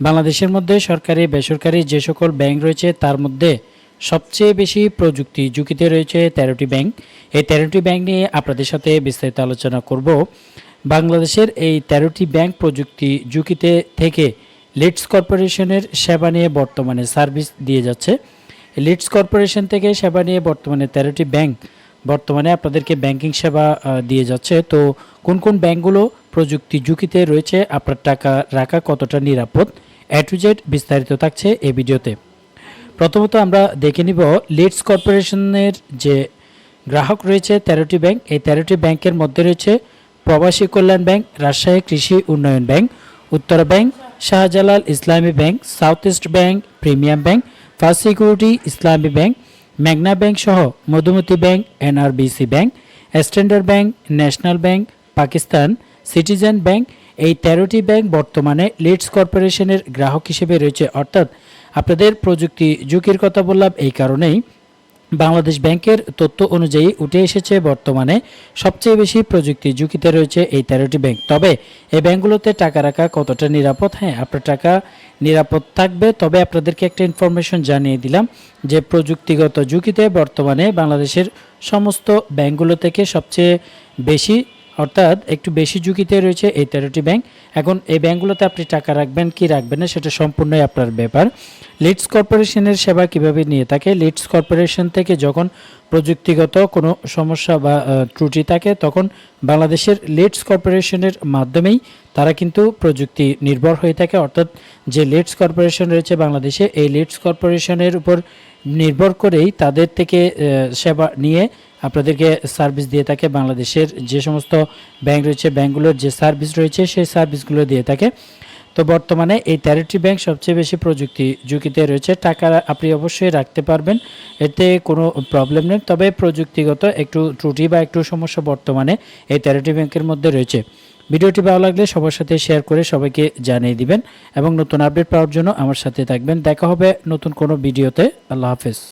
বাংলাদেশের মধ্যে সরকারি, বেসরকারি যে সকল ব্যাংক রয়েছে, তার মধ্যে সবচেয়ে বেশি প্রযুক্তি ঝুঁকিতে রয়েছে তেরোটি ব্যাংক। এই তেরোটি ব্যাংক নিয়ে আপনাদের সাথে বিস্তারিত আলোচনা করব। বাংলাদেশের এই তেরোটি ব্যাংক প্রযুক্তি ঝুঁকিতে থেকে লিডস কর্পোরেশনের সেবা নিয়ে বর্তমানে সার্ভিস দিয়ে যাচ্ছে। লিডস কর্পোরেশন থেকে সেবা নিয়ে বর্তমানে তেরোটি ব্যাংক বর্তমানে আপনাদেরকে ব্যাংকিং সেবা দিয়ে যাচ্ছে। তো কোন কোন ব্যাংকগুলো প্রযুক্তি ঝুঁকিতে রয়েছে, আপনার টাকা রাখা কতটা নিরাপদ? এ জেড বিস্তারিত থাকছে এই ভিডিওতে। প্রথমত আমরা দেখে নিব লিডস কর্পোরেশনের যে গ্রাহক রয়েছে তেরোটি ব্যাংক, এই তেরোটি ব্যাংকের মধ্যে রয়েছে প্রবাসী কল্যাণ ব্যাংক, রাজশাহী কৃষি উন্নয়ন bank, Uttara bank, Shahjalal Islami bank, south east bank, premium bank, first security Islami bank মেঘনা ব্যাংক সহ Madhumati bank, NRBC bank, standard bank, national bank, Pakistan, citizen bank এই তেরোটি ব্যাংক বর্তমানে লিডস কর্পোরেশনের গ্রাহক হিসেবে রয়েছে। অর্থাৎ আপনাদের প্রযুক্তি ঝুঁকির কথা বললাম এই কারণেই বাংলাদেশ ব্যাংকের তথ্য অনুযায়ী উঠে এসেছে বর্তমানে সবচেয়ে বেশি প্রযুক্তি ঝুঁকিতে রয়েছে এই তেরোটি ব্যাংক তবে এই ব্যাংকগুলোতে টাকা রাখা কতটা নিরাপদ? হ্যাঁ আপনার টাকা নিরাপদ থাকবে। তবে আপনাদেরকে একটা ইনফরমেশন জানিয়ে দিলাম যে প্রযুক্তিগত ঝুঁকিতে বর্তমানে বাংলাদেশের সমস্ত ব্যাংকগুলো থেকে সবচেয়ে বেশি অর্থাৎ একটু বেশি ঝুঁকিতে রয়েছে এই তেরোটি ব্যাংক এখন এই ব্যাংকগুলোতে আপনি টাকা রাখবেন, কি রাখবেন না, সেটা সম্পূর্ণই আপনার ব্যাপার। লিডস কর্পোরেশনের সেবা কীভাবে নিয়ে থাকে? লিডস কর্পোরেশন থেকে যখন প্রযুক্তিগত কোনো সমস্যা বা ত্রুটি থাকে, তখন বাংলাদেশের লিডস কর্পোরেশনের মাধ্যমেই তারা কিন্তু প্রযুক্তি নির্ভর হয়ে থাকে। অর্থাৎ যে লিডস কর্পোরেশন রয়েছে বাংলাদেশে, এই লিডস কর্পোরেশনের উপর নির্ভর করেই তাদের থেকে সেবা নিয়ে আপনাদেরকে সার্ভিস দিয়ে থাকে। বাংলাদেশের যে সমস্ত ব্যাংক রয়েছে, ব্যাংকগুলোর যে সার্ভিস রয়েছে, সেই সার্ভিসগুলো দিয়ে থাকে। তো বর্তমানে এই তেরোটি ব্যাংক সবচেয়ে বেশি প্রযুক্তি ঝুঁকিতে রয়েছে। টাকা আপনি অবশ্যই রাখতে পারবেন, এতে কোনো প্রবলেম নেই। তবে প্রযুক্তিগত একটু ত্রুটি বা একটু সমস্যা বর্তমানে এই তেরোটি ব্যাংকের মধ্যে রয়েছে। ভিডিওটি ভালো লাগলে সবার সাথে শেয়ার করে সবাইকে জানিয়ে দিবেন এবং নতুন আপডেট পাওয়ার জন্য আমার সাথে থাকবেন। দেখা হবে নতুন কোনো ভিডিওতে। আল্লাহ হাফেজ।